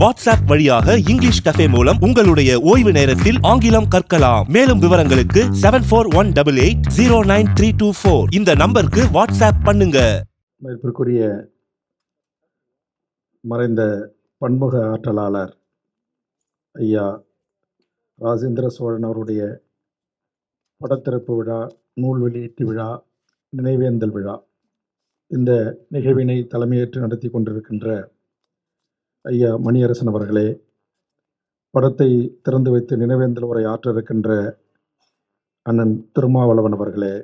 WhatsApp வழியாக English cafe மூலம் உங்களுடைய ஓய்வு நேரத்தில் ஆங்கிலம் கற்கலாம். மேலும் விவரங்களுக்கு seven four one double eight zero nine three two four இந்த நம்பருக்கு வாட்ஸ்அப் பண்ணுங்க. மதிப்பிற்குரிய மறைந்த பன்முக ஆற்றலாளர் ஐயா ராஜேந்திர சோழன் அவருடைய படத்திறப்பு விழா நூல் வெளியீட்டு விழா நினைவேந்தல் விழா இந்த நிகழ்வினை தலைமையேற்று நடத்தி கொண்டிருக்கின்ற ஐயா மணியரசன் அவர்களே படத்தை திறந்து வைத்து நினைவேந்தல் உரை ஆற்ற இருக்கின்ற அண்ணன் திருமாவளவன் அவர்களே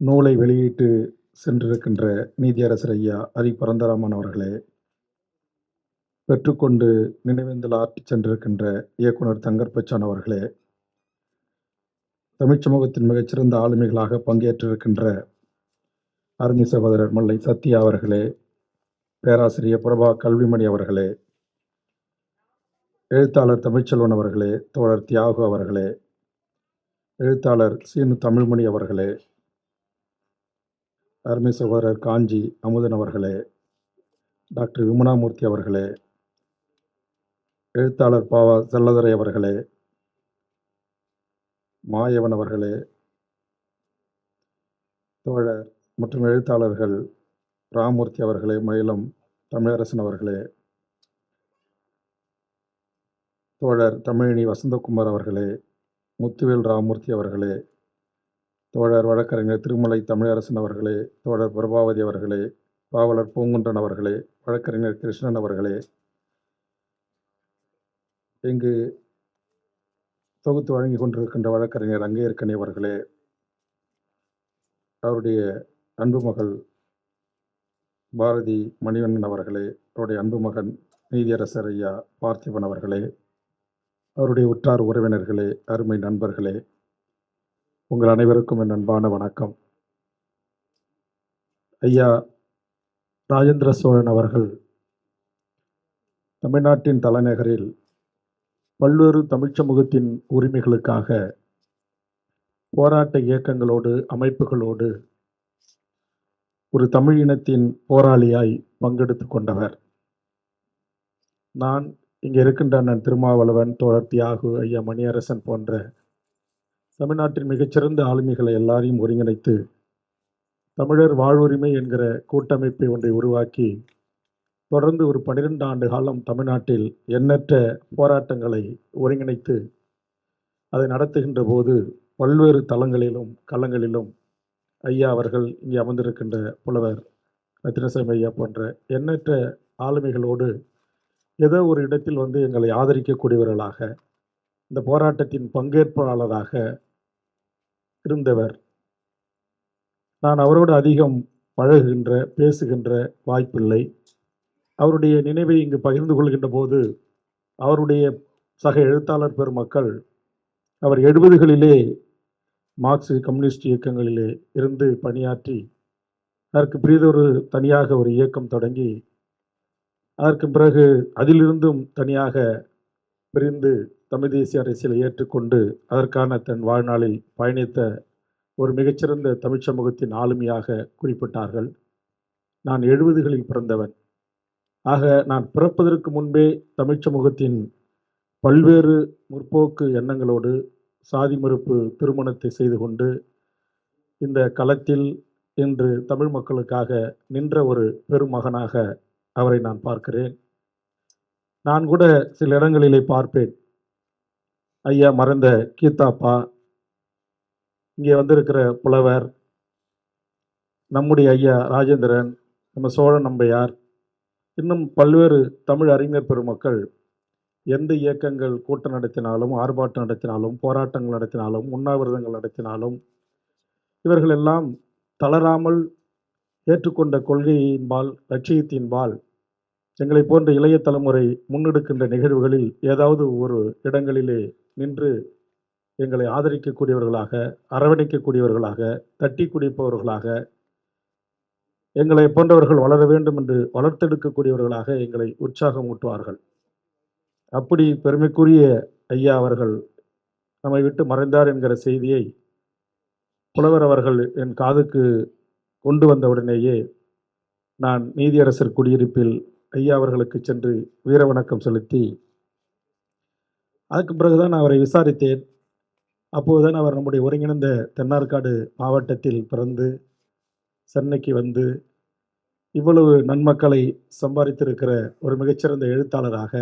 நூலை வெளியிட்டு சென்றிருக்கின்ற நீதியரசர் ஐயா ஹரி பரந்தராமன் அவர்களே பெற்றுக்கொண்டு நினைவேந்தல் ஆற்றி சென்றிருக்கின்ற இயக்குனர் தங்கர்பச்சான் அவர்களே தமிழ்ச் சமூகத்தின் மிகச்சிறந்த ஆளுமைகளாக பங்கேற்றிருக்கின்ற அருமை சகோதரர் மல்லை சத்யா அவர்களே பேராசிரியர் பிரபா கல்விமணி அவர்களே எழுத்தாளர் தமிழ்ச்செல்வன் அவர்களே தோழர் தியாகு அவர்களே எழுத்தாளர் சீனு தமிழ்மணி அவர்களே அருமை சகோதரர் காஞ்சி அமுதன் அவர்களே டாக்டர் விமனாமூர்த்தி அவர்களே எழுத்தாளர் பாவா செல்லதுரை அவர்களே மாயவன் அவர்களே தோழர் மற்றும் எழுத்தாளர்கள் ராமூர்த்தி அவர்களே மயிலம் தமிழரசன் அவர்களே தோழர் தமிழினி வசந்தகுமார் அவர்களே முத்துவேல் ராமூர்த்தி அவர்களே தோழர் வழக்கறிஞர் திருமலை தமிழரசன் அவர்களே தோழர் பிரபாவதி அவர்களே பாவலர் பூங்குன்றன் அவர்களே வழக்கறிஞர் கிருஷ்ணன் அவர்களே. இங்கு தொகுத்து வழங்கி கொண்டிருக்கின்ற வழக்கறிஞர் அங்கேற்கனி அவர்களே அவருடைய அன்பு மகள் பாரதி மணிவண்ணன் அவர்களே அவருடைய அன்பு மகன் நீதியரசர் ஐயா பார்த்திபன் அவர்களே அவருடைய உற்றார் உறவினர்களே அருமை நண்பர்களே உங்கள் அனைவருக்கும் என் அன்பான வணக்கம். ஐயா ராஜேந்திர சோழன் அவர்கள் தமிழ்நாட்டின் தலைநகரில் பல்வேறு தமிழ்ச் சமூகத்தின் உரிமைகளுக்காக போராட்ட இயக்கங்களோடு அமைப்புகளோடு ஒரு தமிழ் இனத்தின் போராளியாய் பங்கெடுத்து கொண்டவர். நான் இங்கே இருக்கின்ற அண்ணன் திருமாவளவன் தோழர் தியாகு ஐயா மணியரசன் போன்ற தமிழ்நாட்டின் மிகச்சிறந்த ஆளுமைகளை எல்லாரையும் ஒருங்கிணைத்து தமிழர் வாழ்வுரிமை என்கிற கூட்டமைப்பை ஒன்றை உருவாக்கி தொடர்ந்து ஒரு பன்னிரெண்டு ஆண்டு காலம் தமிழ்நாட்டில் எண்ணற்ற போராட்டங்களை ஒருங்கிணைத்து அதை நடத்துகின்ற போது பல்வேறு தளங்களிலும் களங்களிலும் ஐயா அவர்கள் இங்கே அமர்ந்திருக்கின்ற புலவர் ரத்தினசாமி ஐயா போன்ற எண்ணற்ற ஆளுமைகளோடு ஏதோ ஒரு இடத்தில் வந்து எங்களை ஆதரிக்கக்கூடியவர்களாக இந்த போராட்டத்தின் பங்கேற்பாளராக இருந்தவர். நான் அவரோடு அதிகம் பழகுகின்ற பேசுகின்ற வாய்ப்பில்லை. அவருடைய நினைவை இங்கு பகிர்ந்து கொள்கின்ற போது அவருடைய சக எழுத்தாளர் பெருமக்கள் அவர் எழுபதுகளிலே மார்க்சிஸ்ட் கம்யூனிஸ்ட் இயக்கங்களிலே இருந்து பணியாற்றி அதற்கு பிரிதொரு தனியாக ஒரு இயக்கம் தொடங்கி அதற்கு பிறகு அதிலிருந்தும் தனியாக பிரிந்து தமிழ் தேசிய அரசியலை ஏற்றுக்கொண்டு அதற்கான தன் வாழ்நாளில் பயணித்த ஒரு மிகச்சிறந்த தமிழ் சமூகத்தின் ஆளுமையாக குறிப்பிட்டார்கள். நான் எழுபதுகளில் பிறந்தவன். ஆக நான் பிறப்பதற்கு முன்பே தமிழ் சமூகத்தின் பல்வேறு முற்போக்கு எண்ணங்களோடு சாதி மறுப்பு திருமணத்தை செய்து கொண்டு இந்த களத்தில் இன்று தமிழ் மக்களுக்காக நின்ற ஒரு பெருமகனாக அவரை நான் பார்க்கிறேன். நான் கூட சில இடங்களிலே பார்ப்பேன். ஐயா மறைந்த கீதாப்பா இங்கே வந்திருக்கிற புலவர் நம்முடைய ஐயா ராஜேந்திரன் நம்ம சோழ நம்பையார் இன்னும் பல்வேறு தமிழ் அறிஞர் பெருமக்கள் எந்த இயக்கங்கள் கூட்டம் நடத்தினாலும் ஆர்ப்பாட்டம் நடத்தினாலும் போராட்டங்கள் நடத்தினாலும் உண்ணாவிரதங்கள் நடத்தினாலும் இவர்களெல்லாம் தளராமல் ஏற்றுக்கொண்ட கொள்கையின்பால் லட்சியத்தின்பால் எங்களை போன்ற இளைய தலைமுறை முன்னெடுக்கின்ற நிகழ்வுகளில் ஏதாவது ஒரு இடங்களிலே நின்று எங்களை ஆதரிக்கக்கூடியவர்களாக அரவணைக்கக்கூடியவர்களாக தட்டி குடிப்பவர்களாக எங்களை போன்றவர்கள் வளர வேண்டும் என்று வளர்த்தெடுக்கக்கூடியவர்களாக எங்களை உற்சாகம் ஊட்டுவார்கள் அப்படி பெருமைக்குரிய ஐயா அவர்கள் நம்மை விட்டு மறைந்தார் என்கிற செய்தியை புலவர் அவர்கள் என் காதுக்கு கொண்டு வந்தவுடனேயே நான் நீதியரசர் குடியிருப்பில் ஐயா அவர்களுக்கு சென்று வீர வணக்கம் செலுத்தி அதுக்கு பிறகுதான் நான் அவரை விசாரித்தேன். அப்போதுதான் அவர் நம்முடைய ஒருங்கிணைந்த தென்னார்காடு மாவட்டத்தில் பிறந்து சென்னைக்கு வந்து இவ்வளவு நன்மக்களை சம்பாதித்திருக்கிற ஒரு மிகச்சிறந்த எழுத்தாளராக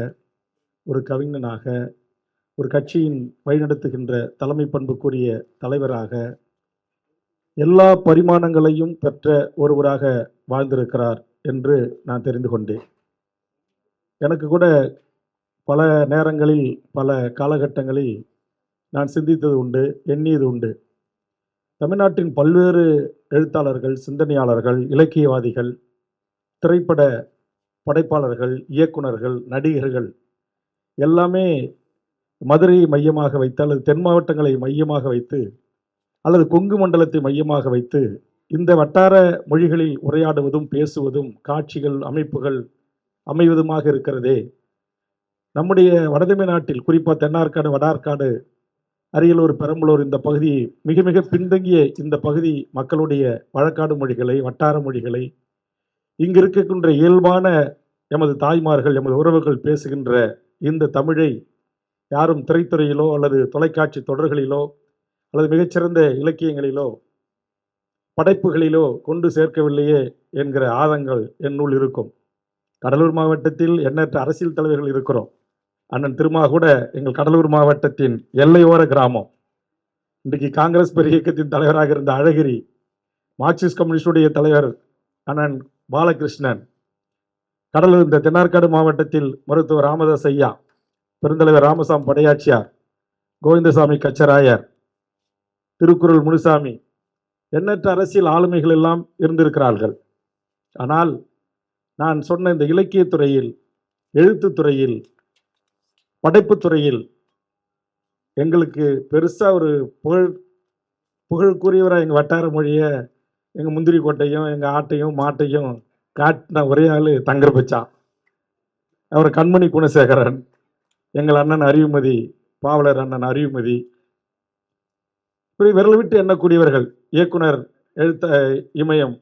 ஒரு கவிஞனாக ஒரு கட்சியின் வழிநடத்துகின்ற தலைமை பண்புக்குரிய தலைவராக எல்லா பரிமாணங்களையும் பெற்ற ஒருவராக வாழ்ந்திருக்கிறார் என்று நான் தெரிந்து கொண்டேன். எனக்கு கூட பல நேரங்களில் பல காலகட்டங்களில் நான் சிந்தித்தது உண்டு எண்ணியது உண்டு. தமிழ்நாட்டின் பல்வேறு எழுத்தாளர்கள் சிந்தனையாளர்கள் இலக்கியவாதிகள் திரைப்பட படைப்பாளர்கள் இயக்குனர்கள் நடிகர்கள் எல்லாமே மதுரையை மையமாக வைத்து அல்லது தென் மாவட்டங்களை மையமாக வைத்து அல்லது கொங்கு மண்டலத்தை மையமாக வைத்து இந்த வட்டார மொழிகளில் உரையாடுவதும் பேசுவதும் காட்சிகள் அமைப்புகள் அமைவதுமாக இருக்கிறதே. நம்முடைய வடதமிழ்நாட்டில் குறிப்பாக தென்னார்காடு வடார்காடு அரியலூர் பெரம்பலூர் இந்த பகுதி மிக மிக பின்தங்கிய இந்த பகுதி மக்களுடைய வழக்காடு மொழிகளை வட்டார மொழிகளை இங்கு இருக்கின்ற இயல்பான எமது தாய்மார்கள் எமது உறவுகள் பேசுகின்ற இந்த தமிழை யாரும் திரைத்துறையிலோ அல்லது தொலைக்காட்சி தொடர்களிலோ அல்லது மிகச்சிறந்த இலக்கியங்களிலோ படைப்புகளிலோ கொண்டு சேர்க்கவில்லையே என்கிற ஆதங்கள் என்னுள் இருக்கும். கடலூர் மாவட்டத்தில் எண்ணற்ற அரசியல் தலைவர்கள் இருக்கிறோம். அண்ணன் திருமா கூட எங்கள் கடலூர் மாவட்டத்தின் எல்லையோர கிராமம். இன்றைக்கு காங்கிரஸ் பெரிய இயக்கத்தின் தலைவராக இருந்த அழகிரி மார்க்சிஸ்ட் கம்யூனிஸ்டுடைய தலைவர் அண்ணன் பாலகிருஷ்ணன் கடலூர் இந்த தென்னார்காடு மாவட்டத்தில் மருத்துவர் ராமதாஸ் ஐயா பெருந்தலைவர் ராமசாமி படையாச்சியார் கோவிந்தசாமி கச்சராயர் திருக்குறள் முனுசாமி எண்ணற்ற அரசியல் ஆளுமைகள் எல்லாம் இருந்திருக்கிறார்கள். ஆனால் நான் சொன்ன இந்த இலக்கியத் துறையில் எழுத்துத்துறையில் படைப்புத்துறையில் எங்களுக்கு பெருசாக ஒரு புகழ் புகழுக்குரியவராக எங்கள் வட்டார மொழியை எங்கள் முந்திரி கோட்டையும் எங்கள் ஆட்டையும் மாட்டையும் காட்டின ஒரே ஆள் தங்கர் பச்சான் அவர் கண்மணி குணசேகரன் எங்கள் அண்ணன் அறிவுமதி பாவலர் அண்ணன் அறிவுமதி இப்படி விரல் விட்டு எண்ணக்கூடியவர்கள் இயக்குனர் எழுத்த இமயம்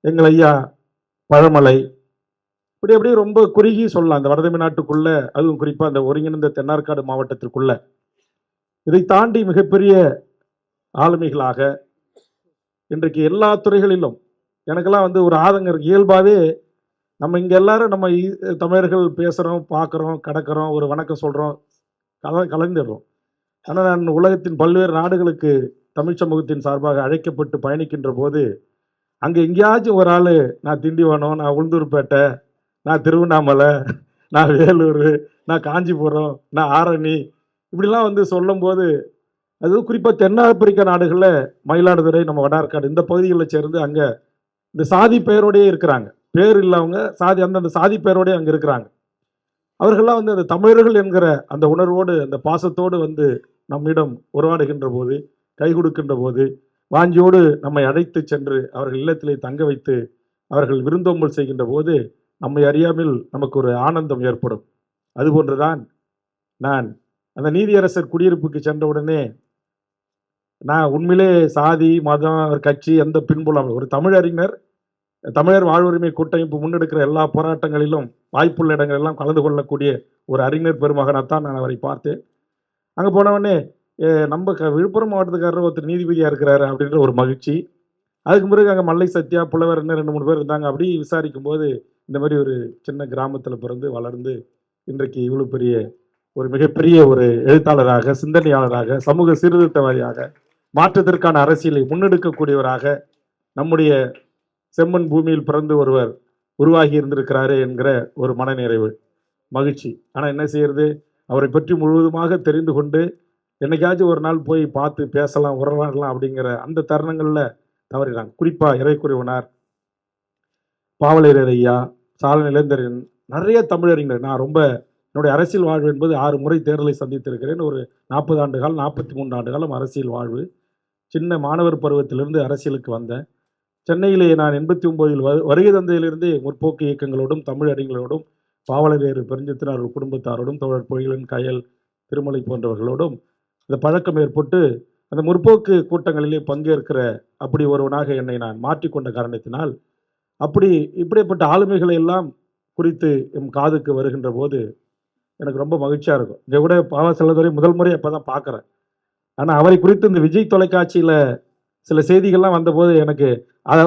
எங்கள் ஐயா பழமலை. இப்படி அப்படியே ரொம்ப குறுகி சொல்லலாம். அந்த வடதமிழ்நாட்டுக்குள்ள அதுவும் குறிப்பாக அந்த ஒருங்கிணைந்த தென்னார்காடு மாவட்டத்திற்குள்ள. இதை தாண்டி மிகப்பெரிய ஆளுமைகளாக இன்றைக்கு எல்லா துறைகளிலும் எனக்கெல்லாம் வந்து ஒரு ஆதங்கம் இருக்குது இயல்பாகவே நம்ம இங்கே எல்லாரும் நம்ம தமிழர்கள் பேசுகிறோம் பார்க்குறோம் கடக்கிறோம் ஒரு வணக்கம் சொல்கிறோம் கல கலந்துடுறோம். ஆனால் நான் உலகத்தின் பல்வேறு நாடுகளுக்கு தமிழ் சமூகத்தின் சார்பாக அழைக்கப்பட்டு பயணிக்கின்ற போது அங்கே எங்கேயாச்சும் ஒரு ஆள் நான் திண்டிவனம் நான் உளுந்தூர்பேட்டை நான் திருவண்ணாமலை நான் வேலூர் நான் காஞ்சிபுரம் நான் ஆரணி இப்படிலாம் வந்து சொல்லும்போது அது குறிப்பாக தென்னாப்பிரிக்க நாடுகளில் மயிலாடுதுறை நம்ம வடார்காடு இந்த பகுதிகளில் சேர்ந்து அங்கே இந்த சாதி பெயரோடயே இருக்கிறாங்க. பேர் இல்லாதவங்க சாதி அந்தந்த சாதி பெயரோடயே அங்கே இருக்கிறாங்க. அவர்கள்லாம் வந்து அந்த தமிழர்கள் என்கிற அந்த உணர்வோடு அந்த பாசத்தோடு வந்து நம்மிடம் உறவாடுகின்ற போது கை கொடுக்கின்ற போது வாஞ்சியோடு நம்மை அழைத்து சென்று அவர்கள் இல்லத்திலே தங்க வைத்து அவர்கள் விருந்தோம்பல் செய்கின்ற போது நம்மை அறியாமல் நமக்கு ஒரு ஆனந்தம் ஏற்படும். அதுபோன்றுதான் நான் அந்த நீதியரசர் குடியிருப்புக்கு சென்றவுடனே நான் உண்மையிலே சாதி மதம் கட்சி எந்த பின்புலம் ஒரு தமிழறிஞர் தமிழர் வாழ்வுரிமை கூட்டமைப்பு முன்னெடுக்கிற எல்லா போராட்டங்களிலும் வாய்ப்புள்ள இடங்கள் எல்லாம் கலந்து கொள்ளக்கூடிய ஒரு அறிஞர் பெருமகனாகத்தான் நான் அவரை பார்த்தேன். அங்கே போனவொடனே நம்ம க விழுப்புரம் மாவட்டத்துக்காரர் ஒருத்தர் நீதிபதியாக இருக்கிறாரு அப்படின்ற ஒரு மகிழ்ச்சி. அதுக்கு பிறகு அங்கே மல்லை சத்யா புலவர் என்ன ரெண்டு மூணு பேர் இருந்தாங்க. அப்படி விசாரிக்கும் போது இந்த மாதிரி ஒரு சின்ன கிராமத்தில் பிறந்து வளர்ந்து இன்றைக்கு இவ்வளோ பெரிய ஒரு மிகப்பெரிய ஒரு எழுத்தாளராக சிந்தனையாளராக சமூக சீர்திருத்தவாதியாக மாற்றத்திற்கான அரசியலை முன்னெடுக்கக்கூடியவராக நம்முடைய செம்மண் பூமியில் பிறந்து ஒருவர் உருவாகி இருந்திருக்கிறாரே என்கிற ஒரு மனநிறைவு. மகிழ்ச்சி. ஆனால் என்ன செய்யறது? அவரை பற்றி முழுவதுமாக தெரிந்து கொண்டு என்னைக்காச்சும் ஒரு நாள் போய் பார்த்து பேசலாம் உறவாடலாம் அப்படிங்கிற அந்த தருணங்களில் தவறினாங்க. குறிப்பாக இறைக்குறைவனார் பாவலரர் ஐயா சாலநிலேந்தரன் நிறைய தமிழறிஞர். நான் ரொம்ப என்னுடைய அரசியல் வாழ்வு என்பது ஆறு முறை தேர்தலை சந்தித்திருக்கிறேன். ஒரு நாற்பது ஆண்டு காலம் நாற்பத்தி மூன்று ஆண்டு காலம் அரசியல் வாழ்வு. சின்ன மாணவர் பருவத்திலிருந்து அரசியலுக்கு வந்தேன். சென்னையிலேயே நான் எண்பத்தி ஒம்போதில் வருகை தந்தையிலிருந்தே முற்போக்கு இயக்கங்களோடும் தமிழறிஞர்களோடும் பாவலரேறு பெருஞ்சத்தினார் குடும்பத்தாரோடும் தோழர் பொய்களன் கயல் திருமலை போன்றவர்களோடும் இந்த பழக்கம் ஏற்பட்டு அந்த முற்போக்கு கூட்டங்களிலே பங்கேற்கிற அப்படி ஒருவனாக என்னை நான் மாற்றிக்கொண்ட காரணத்தினால் அப்படி இப்படிப்பட்ட ஆளுமைகளை எல்லாம் குறித்து எம் காதுக்கு வருகின்ற போது எனக்கு ரொம்ப மகிழ்ச்சியாக இருக்கும். இங்கே கூட பாவ செல்லதுரை முதல் முறை அப்போ தான் பார்க்குறேன். ஆனால் அவரை குறித்து இந்த விஜய் தொலைக்காட்சியில் சில செய்திகள்லாம் வந்தபோது எனக்கு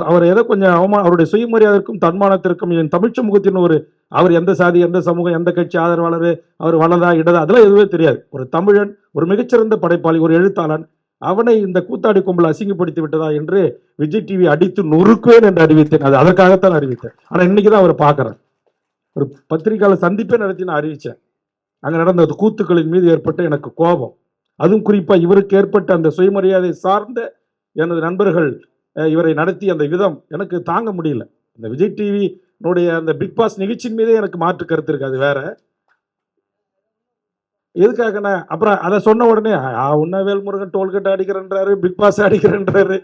அவர் ஏதோ கொஞ்சம் அவமா அவருடைய சுயமரியாதைக்கும் தன்மானத்திற்கும் என் தமிழ் முகத்தின் ஒரு அவர் எந்த சாதி எந்த சமூகம் எந்த கட்சி ஆதரவாளர் அவர் வலதா இடதா அதெல்லாம் எதுவுமே தெரியாது. ஒரு தமிழன் ஒரு மிகச்சிறந்த படைப்பாளி ஒரு எழுத்தாளன் அவனை இந்த கூத்தாடி கும்பல் அசிங்கப்படுத்தி விட்டதா என்று விஜய் டிவி அடித்து நொறுக்குவேன் என்று அறிவித்தேன். அது அதற்காகத்தான் அறிவித்தேன். ஆனால் இன்னைக்கு தான் அவரை பார்க்குறேன். ஒரு பத்திரிகையாளர் சந்திப்பே நடத்தி நான் அறிவித்தேன். அங்கே நடந்த கூத்துக்களின் மீது ஏற்பட்ட எனக்கு கோபம். அதுவும் குறிப்பாக இவருக்கு ஏற்பட்ட அந்த சுயமரியாதை சார்ந்த எனது நண்பர்கள் இவரை நடத்தி அந்த விதம் எனக்கு தாங்க முடியல. இந்த விஜய் டிவி அந்த பிக் பாஸ் நிகழ்ச்சியின் மீதே எனக்கு மாற்று கருத்து இருக்கு அது வேற. எதுக்காகண்ணா அப்புறம் அதை சொன்ன உடனே உன்ன வேல்முருகன் டோல்கேட் அடிக்கிறன்றாரு பிக் பாஸ் அடிக்கிறன்றாரு.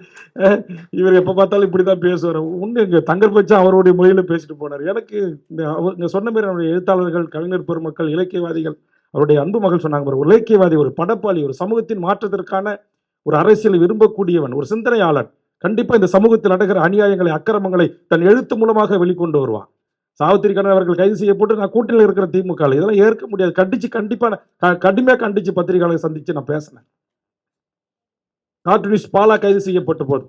இவர் எப்போ பார்த்தாலும் இப்படி தான் பேசுவார். ஒன்று இங்கே தங்கர் பச்சா அவருடைய மொழியில் பேசிட்டு போனார். எனக்கு இந்த அவர் இங்கே சொன்ன மாதிரி நம்முடைய எழுத்தாளர்கள் கவிஞர் பெருமக்கள் இலக்கியவாதிகள் அவருடைய அன்பு மகள் சொன்னாங்க ஒரு இலக்கியவாதி ஒரு படப்பாளி ஒரு சமூகத்தின் மாற்றத்திற்கான ஒரு அரசியல் விரும்பக்கூடியவன் ஒரு சிந்தனையாளன் கண்டிப்பாக இந்த சமூகத்தில் நடக்கிற அநியாயங்களை அக்கிரமங்களை தன் எழுத்து மூலமாக வெளிக்கொண்டு வருவான். சாவித்திரி கண்ணன் அவர்கள் கைது செய்யப்பட்டு நான் கூட்டணியில் இருக்கிற திமுக இதெல்லாம் ஏற்க முடியாது. கண்டிச்சு கண்டிப்பாக நான் கண்டிச்சு பத்திரிகையாளரை சந்திச்சு நான் பேசினேன். கார்டூனிஸ் பாலா கைது செய்யப்பட்ட போது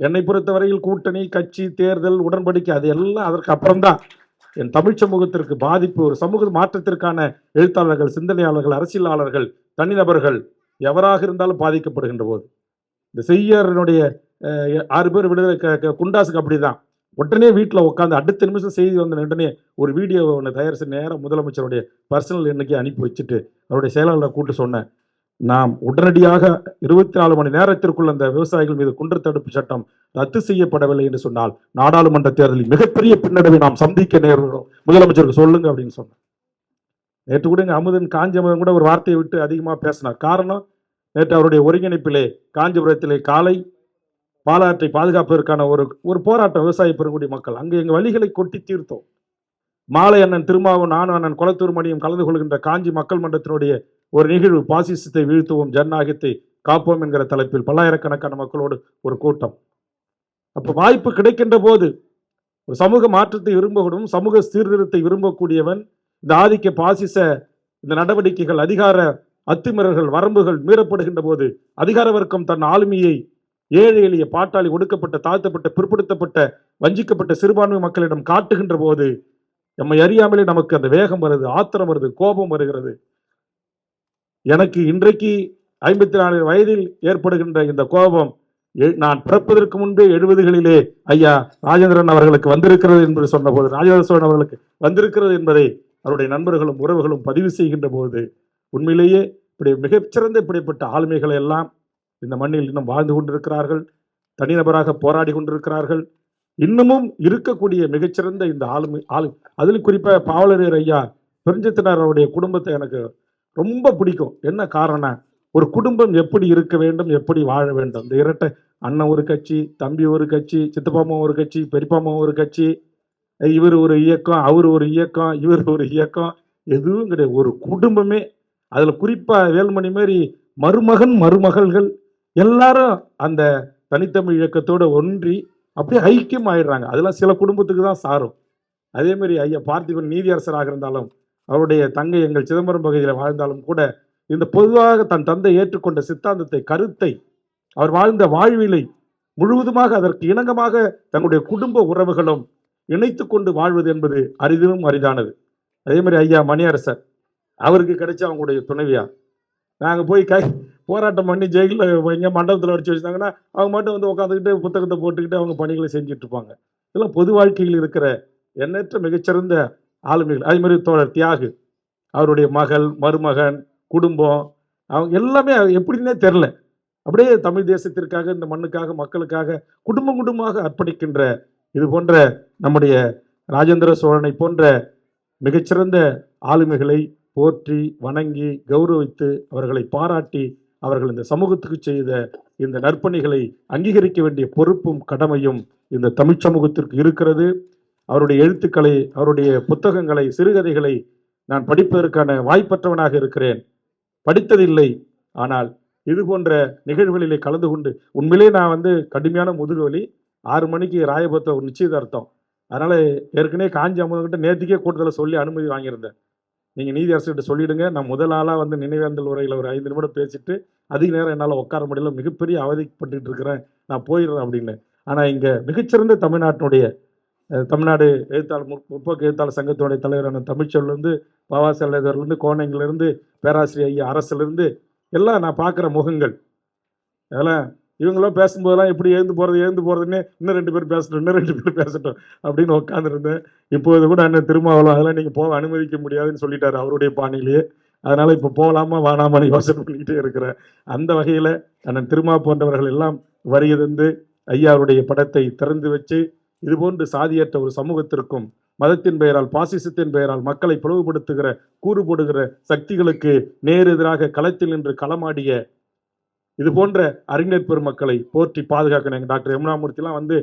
என்னை பொறுத்தவரையில் கூட்டணி கட்சி தேர்தல் உடன்படிக்கை அது எல்லாம் அதற்கு அப்புறம்தான். என் தமிழ் சமூகத்திற்கு பாதிப்பு ஒரு சமூக மாற்றத்திற்கான எழுத்தாளர்கள் சிந்தனையாளர்கள் அரசியலாளர்கள் தனிநபர்கள் எவராக இருந்தாலும் பாதிக்கப்படுகின்ற போது இந்த செய்யறனுடைய ஆறு பேர் விடுதலை க- அப்படி தான் உடனே வீட்டில் உட்காந்து அடுத்த நிமிஷம் செய்தி வந்த உடனே ஒரு வீடியோ ஒன்று தயாரித்து நேரம் முதலமைச்சருடைய பர்சனல் எண்ணிக்கை அனுப்பி வச்சுட்டு அவருடைய செயலாளரை கூப்பிட்டு சொன்னேன். நாம் உடனடியாக இருபத்தி நாலு மணி நேரத்திற்குள் அந்த விவசாயிகள் மீது குன்ற தடுப்பு சட்டம் ரத்து செய்யப்படவில்லை என்று சொன்னால் நாடாளுமன்ற தேர்தலில் மிகப்பெரிய பின்னடைவை நாம் சந்திக்க நேரிடும் முதலமைச்சருக்கு சொல்லுங்க அப்படின்னு சொன்னேன். நேற்று கூட இங்கே அமுதன் காஞ்சமுதன் கூட ஒரு வார்த்தையை விட்டு அதிகமாக பேசினார். காரணம் நேற்று அவருடைய ஒருங்கிணைப்பிலே காஞ்சிபுரத்திலே காலை பாலாற்றை பாதுகாப்பதற்கான ஒரு ஒரு போராட்டம் விவசாய பெருங்குடி மக்கள். அங்கே எங்கள் வழிகளை கொட்டி தீர்த்தோம். மாலை அண்ணன் திருமாவும் நானும் அண்ணன் குளத்தூர் மணியும் கலந்து கொள்கின்ற காஞ்சி மக்கள் மன்றத்தினுடைய ஒரு நிகழ்வு பாசிசத்தை வீழ்த்துவோம் ஜனநாயகத்தை காப்போம் என்கிற தலைப்பில் பல்லாயிரக்கணக்கான மக்களோடு ஒரு கூட்டம். அப்போ வாய்ப்பு கிடைக்கின்ற போது ஒரு சமூக மாற்றத்தை விரும்பக்கூடும் சமூக சீர்திருத்தத்தை விரும்பக்கூடியவன் இந்த ஆதிக்க பாசிச இந்த நடவடிக்கைகள் அதிகார அத்துமீறல்கள் வரம்புகள் மீறப்படுகின்ற போது அதிகார வர்க்கம் தன் ஆளுமையை ஏழை எளிய பாட்டாளி ஒடுக்கப்பட்ட தாழ்த்தப்பட்ட பிற்படுத்தப்பட்ட வஞ்சிக்கப்பட்ட சிறுபான்மை மக்களிடம் காட்டுகின்ற போது நம்மை அறியாமலே நமக்கு அந்த வேகம் வருது ஆத்திரம் வருது கோபம் வருகிறது. எனக்கு இன்றைக்கு ஐம்பத்தி நாலு வயதில் ஏற்படுகின்ற இந்த கோபம் எ- நான் பிறப்பதற்கு முன்பே எழுபதுகளிலே ஐயா ராஜேந்திரன் அவர்களுக்கு வந்திருக்கிறது என்று சொன்னபோது ராஜேந்திர சோழன் அவர்களுக்கு வந்திருக்கிறது என்பதை அவருடைய நண்பர்களும் உறவுகளும் பதிவு செய்கின்ற போது உண்மையிலேயே இப்படி மிகச்சிறந்த இப்படிப்பட்ட ஆளுமைகளை எல்லாம் இந்த மண்ணில் இன்னும் வாழ்ந்து கொண்டிருக்கிறார்கள் தனிநபராக போராடி கொண்டிருக்கிறார்கள். இன்னமும் இருக்கக்கூடிய மிகச்சிறந்த இந்த ஆளுமை ஆளு அதில் குறிப்பாக பாவலரர் ஐயா பெருஞ்சத்தினார் அவருடைய குடும்பத்தை எனக்கு ரொம்ப பிடிக்கும். என்ன காரணம் ஒரு குடும்பம் எப்படி இருக்க வேண்டும் எப்படி வாழ வேண்டும்? இந்த இரட்டை அண்ணன் ஒரு கட்சி தம்பி ஒரு கட்சி சித்தப்பாமா ஒரு கட்சி பெரியப்பாமா ஒரு கட்சி இவர் ஒரு இயக்கம் அவர் ஒரு இயக்கம் இவர் ஒரு இயக்கம். எதுவும் கிடையாது. ஒரு குடும்பமே. அதில் குறிப்பாக வேல்மணி மாதிரி மருமகன் மருமகள்கள் எல்லாரும் அந்த தனித்தமிழ் இயக்கத்தோட ஒன்றி அப்படியே ஐக்கியம் ஆயிடுறாங்க அதெல்லாம் சில குடும்பத்துக்கு தான் சாரும். அதே மாதிரி ஐயா பார்த்திபன் நீதியரசராக இருந்தாலும் அவருடைய தங்கை எங்கள் சிதம்பரம் பகுதியில் வாழ்ந்தாலும் கூட இந்த பொதுவாக தன் தந்தை ஏற்றுக்கொண்ட சித்தாந்தத்தை கருத்தை அவர் வாழ்ந்த வாழ்விலை முழுவதுமாக அதற்கு இணங்கமாக தன்னுடைய குடும்ப உறவுகளும் இணைத்து கொண்டு வாழ்வது என்பது அரிதிலும் அரிதானது. அதே மாதிரி ஐயா மணியரசர் அவருக்கு கிடைச்ச அவங்களுடைய துணைவியார் நாங்கள் போய் கை போராட்டம் பண்ணி ஜெயிலில் எங்கே மண்டபத்தில் அடிச்சு வச்சிருந்தாங்கன்னா அவங்க மட்டும் வந்து உட்காந்துக்கிட்டு புத்தகத்தை போட்டுக்கிட்டு அவங்க பணிகளை செஞ்சுட்டு இருப்பாங்க இதெல்லாம் பொது வாழ்க்கையில் இருக்கிற எண்ணற்ற மிகச்சிறந்த ஆளுமைகள். அதே மாதிரி தோழர் தியாகு அவருடைய மகள் மருமகன் குடும்பம் அவங்க எல்லாமே எப்படின்னே தெரில அப்படியே தமிழ் தேசத்திற்காக இந்த மண்ணுக்காக மக்களுக்காக குடும்பம் குடும்பமாக அர்ப்பணிக்கின்ற இது போன்ற நம்முடைய ராஜேந்திர சோழனை போன்ற மிகச்சிறந்த ஆளுமைகளை போற்றி வணங்கி கௌரவித்து அவர்களை பாராட்டி அவர்கள் இந்த சமூகத்துக்கு செய்த இந்த நற்பணிகளை அங்கீகரிக்க வேண்டிய பொறுப்பும் கடமையும் இந்த தமிழ் சமூகத்திற்கு இருக்கிறது. அவருடைய எழுத்துக்களை அவருடைய புத்தகங்களை சிறுகதைகளை நான் படிப்பதற்கான வாய்ப்பற்றவனாக இருக்கிறேன். படித்ததில்லை. ஆனால் இது போன்ற நிகழ்வுகளிலே கலந்து கொண்டு உண்மையிலே நான் வந்து கடுமையான முதுகுவலி ஆறு மணிக்கு ராயபுரத்தில் ஒரு நிச்சயதார்த்தம். அதனால் ஏற்கனவே காஞ்சி அமுதன்கிட்ட நேற்றுக்கே கூட்டத்தில் சொல்லி அனுமதி வாங்கியிருந்தேன். நீங்கள் நீதி அரசுகிட்ட சொல்லிவிடுங்க நான் முதல் ஆளாக வந்து நினைவேந்தல் உரையில் ஒரு ஐந்து நிமிடம் பேசிட்டு அதிக நேரம் என்னால் உட்கார முடியல. மிகப்பெரிய அவதிப்பட்டு இருக்கிறேன். நான் போயிடுறேன் அப்படின்னு. ஆனால் இங்கே மிகச்சிறந்த தமிழ்நாட்டினுடைய தமிழ்நாடு எழுத்தாளர் முற்போக்கு எழுத்தாளர் சங்கத்தினுடைய தலைவரான தமிழ்ச்சொல்லேருந்து பாவா செல்லதர்லேருந்து கோணைங்கிலேருந்து பேராசிரியர் ஐயா அரசுலேருந்து எல்லாம் நான் பார்க்குற முகங்கள். அதெல்லாம் இவங்களாம் பேசும்போதெல்லாம் எப்படி எழுந்து போகிறது எழுந்து போகிறதுன்னு இன்னும் ரெண்டு பேர் பேசட்டும் இன்னும் ரெண்டு பேர் பேசட்டும் அப்படின்னு உட்காந்துருந்தேன் இப்போது கூட அண்ணன் திருமாவளம் அதெல்லாம் நீங்கள் போக அனுமதிக்க முடியாதுன்னு சொல்லிட்டாரு அவருடைய பாணியிலேயே. அதனால் இப்போ போகலாமா வேணாமான்னு யோசனை பண்ணிக்கிட்டே இருக்கிறேன். அந்த வகையில் அண்ணன் திருமா போன்றவர்கள் எல்லாம் வருகிறந்து ஐயாருடைய படத்தை திறந்து வச்சு இதுபோன்று சாதியற்ற ஒரு சமூகத்திற்கும் மதத்தின் பெயரால் பாசிசத்தின் பெயரால் மக்களை பிளவுபடுத்துகிற கூறு போடுகிற சக்திகளுக்கு நேர் எதிராக களத்தில் நின்று களமாடிய இது போன்ற அறிஞர் பெருமக்களை போற்றி பாதுகாக்கணும் எங்கள் டாக்டர் யமுனாமூர்த்திலாம் வந்து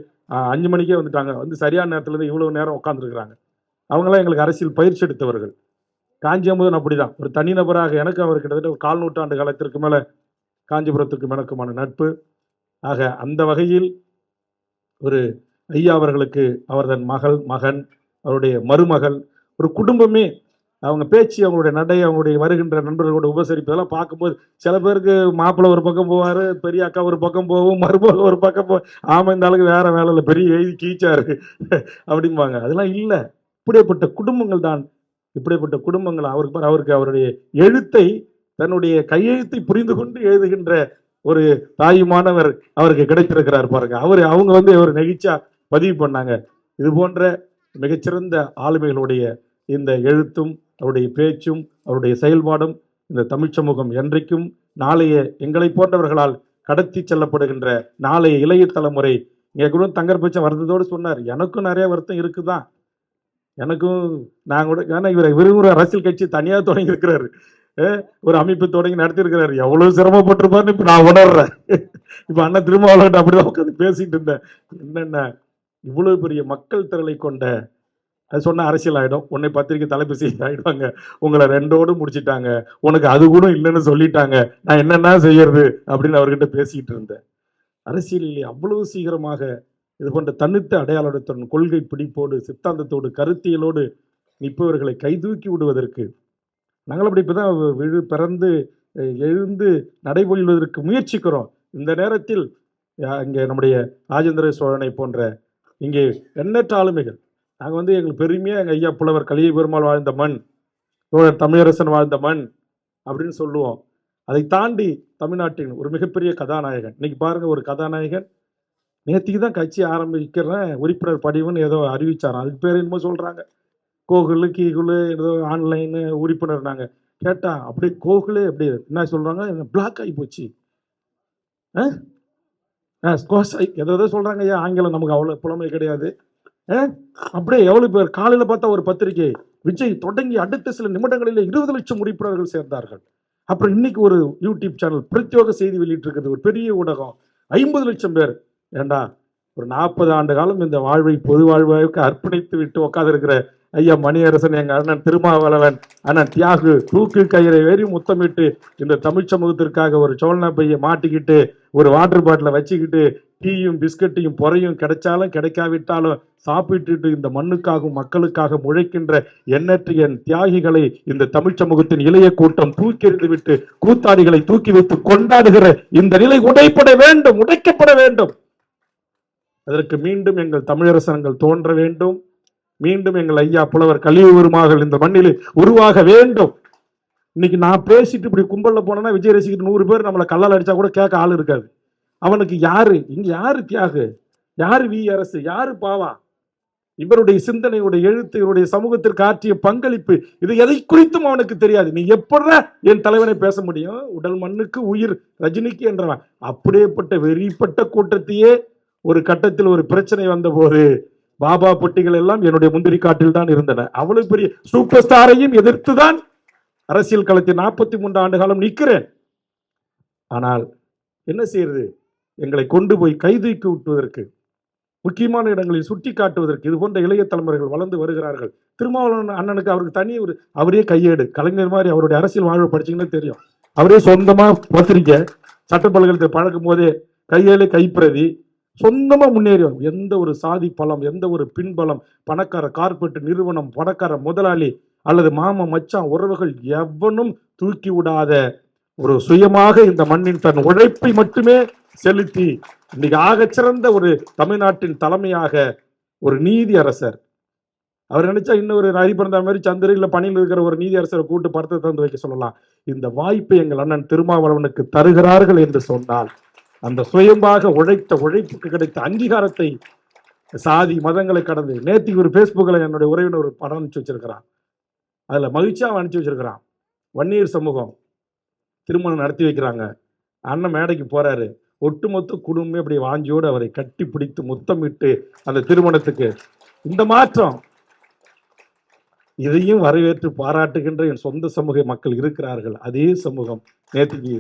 அஞ்சு மணிக்கே வந்துட்டாங்க. வந்து சரியான நேரத்துலேருந்து இருந்து இவ்வளவு நேரம் உட்காந்துருக்குறாங்க அவங்களாம் எங்களுக்கு அரசியல் பயிற்சி எடுத்தவர்கள். காஞ்சி அமுதன் அப்படிதான். ஒரு தனிநபராக எனக்கு அவர் கிட்டத்தட்ட ஒரு கால் நூற்றாண்டு காலத்திற்கு மேல காஞ்சிபுரத்துக்கும் எனக்குமான நட்பு. ஆக அந்த வகையில் ஒரு ஐயா அவர்களுக்கு அவர்தன் மகள் மகன் அவருடைய மருமகள் ஒரு குடும்பமே அவங்க பேச்சு அவங்களுடைய நடை அவங்களுடைய வருகின்ற நண்பர்களோட உபசரிப்பதெல்லாம் பார்க்கும்போது சில பேருக்கு மாப்பிள்ளை ஒரு பக்கம் போவார் பெரிய அக்கா ஒரு பக்கம் போகும் மருமக ஒரு பக்கம் போ ஆமாம் இந்த அளவுக்கு வேற வேலையில் பெரிய எழுதி கீச்சாரு அப்படிம்பாங்க. அதெல்லாம் இல்லை. இப்படிப்பட்ட குடும்பங்கள் தான். இப்படிப்பட்ட குடும்பங்கள் அவருக்கு அவருக்கு அவருடைய எழுத்தை தன்னுடைய கையெழுத்தை புரிந்து கொண்டு எழுதுகின்ற ஒரு தாயுமானவர் அவருக்கு கிடைத்திருக்கிறார் பாருங்க. அவர் அவங்க வந்து ஒரு நெகிழ்ச்சியா பதிவு பண்ணாங்க. இது போன்ற மிகச்சிறந்த ஆளுமைகளுடைய இந்த எழுத்தும் அவருடைய பேச்சும் அவருடைய செயல்பாடும் இந்த தமிழ் சமூகம் என்றைக்கும் நாளைய எங்களை போன்றவர்களால் கடத்தி செல்லப்படுகின்ற நாளைய இளைய தலைமுறை இங்கே கூட தங்கர்பட்சம் வருத்தத்தோடு சொன்னார். எனக்கும் நிறைய வருத்தம் இருக்குதான் எனக்கும் நான் கூட ஏன்னா இவர் விரும்புகிற அரசியல் கட்சி தனியாக தொடங்கி இருக்கிறாரு. ஒரு அமைப்பு தொடங்கி நடத்திருக்கிறாரு எவ்வளவு சிரமப்பட்டிருப்பாருன்னு இப்போ நான் உணர்றேன். இப்போ அண்ணன் திருமாவளவன் அப்படிதான் உட்காந்து பேசிட்டு இருந்தேன். என்னென்ன இவ்வளவு பெரிய மக்கள் திரளை கொண்ட அது சொன்ன அரசியல் ஆகிடும் உன்னை பத்திரிக்கை தலைப்பு செய்தி உங்களை ரெண்டோடு முடிச்சிட்டாங்க. உனக்கு அது கூட இல்லைன்னு சொல்லிட்டாங்க. நான் என்னென்ன செய்யறது அப்படின்னு அவர்கிட்ட பேசிக்கிட்டு இருந்தேன். அரசியலில் அவ்வளவு சீக்கிரமாக இது போன்ற தனித்த அடையாளத்துடன் கொள்கை பிடிப்போடு சித்தாந்தத்தோடு கருத்தியலோடு நிற்பவர்களை கைதூக்கி விடுவதற்கு நாங்கள் அப்படி இப்பதான் விழு பிறந்து எழுந்து நடைபொழிவதற்கு முயற்சிக்கிறோம். இந்த நேரத்தில் இங்கே நம்முடைய ராஜேந்திர சோழனை போன்ற இங்கே எண்ணற்ற ஆளுமைகள் நாங்கள் வந்து எங்களுக்கு பெருமையாக எங்கள் ஐயா புலவர் கலிய பெருமாள் வாழ்ந்த மண் தோழர் தமிழரசன் வாழ்ந்த மண் அப்படின்னு சொல்லுவோம். அதை தாண்டி தமிழ்நாட்டின் ஒரு மிகப்பெரிய கதாநாயகன். இன்னைக்கு பாருங்கள் ஒரு கதாநாயகன். நேற்றுக்கு தான் கட்சி ஆரம்பிக்கிறேன். உறுப்பினர் படிவுன்னு ஏதோ அறிவிச்சாராம். அதுக்கு பேர் என்னமோ சொல்கிறாங்க கோகுலு கீகுலு ஏதோ ஆன்லைனு உறுப்பினர் நாங்கள் கேட்டா அப்படியே கோகுலே எப்படி என்ன சொல்கிறாங்க பிளாக் ஆகி போச்சு. ஆ? ஆ ஸ்கோஸ் ஆகி எதோ எதோ சொல்கிறாங்க ஐயா. ஆங்கிலம் நமக்கு அவ்வளோ புலமை கிடையாது. அப்படியே எவ்வளோ பேர் காலையில் பார்த்தா ஒரு பத்திரிகை விஜய் தொடங்கி அடுத்த சில நிமிடங்களில் இருபது லட்சம் உறுப்பினர்கள் சேர்ந்தார்கள். அப்புறம் இன்னைக்கு ஒரு யூடியூப் சேனல் பிரத்யோக செய்தி வெளியிட்டிருக்கிறது ஒரு பெரிய ஊடகம். ஐம்பது லட்சம் பேர். ஏண்டா ஒரு நாற்பது ஆண்டு காலம் இந்த வாழ்வை பொது வாழ்வாய்க்கு அர்ப்பணித்து விட்டு உட்காந்துருக்கிற ஐயா மணியரசன் எங்கள் அண்ணன் திருமாவளவன் அண்ணன் தியாகு தூக்கு கயிறை வேறி முத்தமிட்டு இந்த தமிழ் சமூகத்திற்காக ஒரு சோழனா பையை மாட்டிக்கிட்டு ஒரு வாட்டர் பாட்டிலை வச்சுக்கிட்டு டீயும் பிஸ்கட்டையும் பொறையும் கிடைச்சாலும் கிடைக்காவிட்டாலும் சாப்பிட்டுட்டு இந்த மண்ணுக்காகவும் மக்களுக்காக முழைக்கின்ற எண்ணற்ற என் தியாகிகளை இந்த தமிழ் சமூகத்தின் இளைய கூட்டம் தூக்கி எறிந்து விட்டு கூத்தாடிகளை தூக்கி வைத்து கொண்டாடுகிற இந்த நிலை உடைப்பட வேண்டும் உடைக்கப்பட வேண்டும். அதற்கு மீண்டும் எங்கள் தமிழரசனங்கள் தோன்ற வேண்டும். மீண்டும் எங்கள் ஐயா புலவர் கலியுருமாக இந்த மண்ணில் உருவாக வேண்டும். இன்னைக்கு நான் பேசிட்டு இப்படி கும்பல்ல போனேன்னா விஜய் ரசிக்கிட்டு நூறு பேர் நம்மளை கல்லால் அடிச்சா கூட கேட்க ஆள் இருக்காது. அவனுக்கு யாரு? இங்க யாரு தியாகு? யாரு வி அரசு? யாரு பாவா? இவருடைய சிந்தனையுடைய எழுத்து இவருடைய சமூகத்திற்கு ஆற்றிய பங்களிப்பு இது எதை குறித்தும் அவனுக்கு தெரியாது. நீ எப்படா என் தலைவனை பேச முடியும்? உடல் மண்ணுக்கு உயிர் ரஜினிக்கு என்றவன். அப்படியேப்பட்ட வெறிப்பட்ட கூட்டத்தையே ஒரு கட்டத்தில் ஒரு பிரச்சனை வந்தபோது பாபா பொட்டிகள் எல்லாம் என்னுடைய முந்திரி காட்டில் தான் இருந்தன. அவ்வளவு பெரிய சூப்பர் ஸ்டாரையும் எதிர்த்து தான் அரசியல் களத்தில் நாற்பத்தி மூன்று ஆண்டு காலம் நிற்கிறேன். ஆனால் என்ன செய்யறது? எங்களை கொண்டு போய் கைதூக்கி விட்டுவதற்கு முக்கியமான இடங்களில் சுட்டி காட்டுவதற்கு இது போன்ற இளைய தலைமுறைகள் வளர்ந்து வருகிறார்கள். திருமாவளவன் அண்ணனுக்கு அவருக்கு தனி ஒரு அவரே கையேடு. கலைஞர் மாதிரி அவருடைய அரசியல் வாழ்வு படிச்சிங்கன்னு தெரியும். அவரே சொந்தமா பத்திரிக்கை சட்ட பல்கலத்தை பழக்கும் போதே கையேழு கைப்பிரதி சொந்தமா முன்னேறி வரும். எந்த ஒரு சாதி பலம் எந்த ஒரு பின்பலம் பணக்கார கார்பெட் நிறுவனம் பணக்கார முதலாளி அல்லது மாமா மச்சான் உறவுகள் எவனும் தூக்கி விடாத ஒரு சுயமாக இந்த மண்ணின் தன் உழைப்பை மட்டுமே செலுத்தி இன்னைக்கு ஆகச்சிறந்த ஒரு தமிழ்நாட்டின் தலைமையாக ஒரு நீதி அரசர். அவர் நினைச்சா இன்னொரு நரி மாதிரி சந்திரையில் பணியில் இருக்கிற ஒரு நீதி அரசரை கூட்டு படத்தை தந்து வைக்க சொல்லலாம். இந்த வாய்ப்பை எங்கள் அண்ணன் திருமாவளவனுக்கு தருகிறார்கள் என்று சொன்னால் அந்த சுயம்பாக உழைத்த உழைப்புக்கு கிடைத்த அங்கீகாரத்தை சாதி மதங்களை கடந்து நேற்று ஒரு ஃபேஸ்புக்கில் என்னுடைய உறவினர் ஒரு படம் அனுப்பிச்சு வச்சிருக்கிறான் அதில் மகிழ்ச்சியாக அனுப்பிச்சு வச்சிருக்கிறான். வன்னியர் சமூகம் திருமணம் நடத்தி வைக்கிறாங்க. அண்ணன் மேடைக்கு போறாரு. ஒட்டுமொத்த குடும்பமே அப்படி வாஞ்சியோடு அவரை கட்டி பிடித்து முத்தமிட்டு அந்த திருமணத்துக்கு இந்த மாற்றம். இதையும் வரவேற்று பாராட்டுகின்ற என் சொந்த சமூக மக்கள் இருக்கிறார்கள். அதே சமூகம். நேற்றுக்கு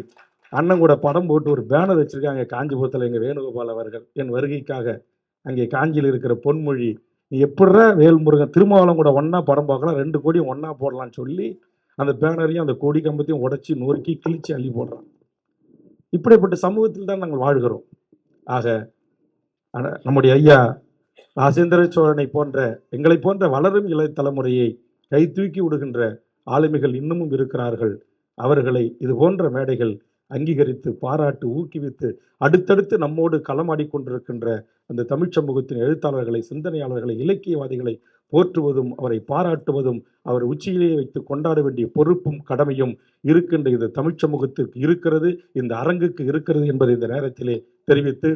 அண்ணன் கூட படம் போட்டு ஒரு பேனர் வச்சுருக்காங்க காஞ்சிபுரத்தில் எங்கள் வேணுகோபால் அவர்கள். என் வருகைக்காக அங்கே காஞ்சியில் இருக்கிற பொன்மொழி நீ எப்படிடா வேல்முருகன் திருமாவளம் கூட ஒன்றா படம் பார்க்கலாம் ரெண்டு கோடியும் ஒன்றா போடலாம்னு சொல்லி அந்த பேனரையும் அந்த கோடி கம்பத்தையும் உடச்சி நொறுக்கி கிழிச்சு அள்ளி போடுறான். இப்படிப்பட்ட சமூகத்தில் தான் நாங்கள் வாழ்கிறோம். ஆக நம்முடைய ஐயா ராஜேந்திர சோழனை போன்ற எங்களை போன்ற வளரும் இளைய தலைமுறையை கை தூக்கி விடுகின்ற ஆளுமைகள் இன்னமும் இருக்கிறார்கள். அவர்களை இது போன்ற மேடைகள் அங்கீகரித்து பாராட்டு ஊக்குவித்து அடுத்தடுத்து நம்மோடு களமாடி கொண்டிருக்கின்ற அந்த தமிழ்ச் சமூகத்தின் எழுத்தாளர்களை சிந்தனையாளர்களை இலக்கியவாதிகளை போற்றுவதும் அவரை பாராட்டுவதும் அவர் உச்சியிலேயே வைத்து கொண்டாட வேண்டிய பொறுப்பும் கடமையும் இருக்கின்ற இந்த தமிழ்ச் சமூகத்திற்கு இருக்கிறது இந்த அரங்குக்கு இருக்கிறது என்பதை இந்த நேரத்திலே தெரிவித்து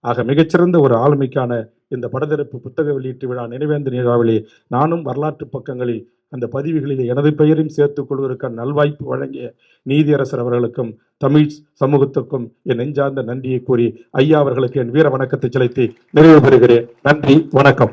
ஆக மிகச்சிறந்த ஒரு ஆளுமைக்கான இந்த படத்திறப்பு புத்தக வெளியீட்டு விழா நினைவேந்த நிகழ்விலே நானும் வரலாற்று பக்கங்களில் அந்த பதிவுகளிலே எனது பெயரையும் சேர்த்துக் கொள்வதற்கான நல்வாய்ப்பு வழங்கிய நீதியரசர் அவர்களுக்கும் தமிழ் சமூகத்திற்கும் என் நெஞ்சார்ந்த நன்றியை கூறி ஐயா அவர்களுக்கு என் வீர வணக்கத்தை செலுத்தி நிறைவு பெறுகிறேன். நன்றி வணக்கம்.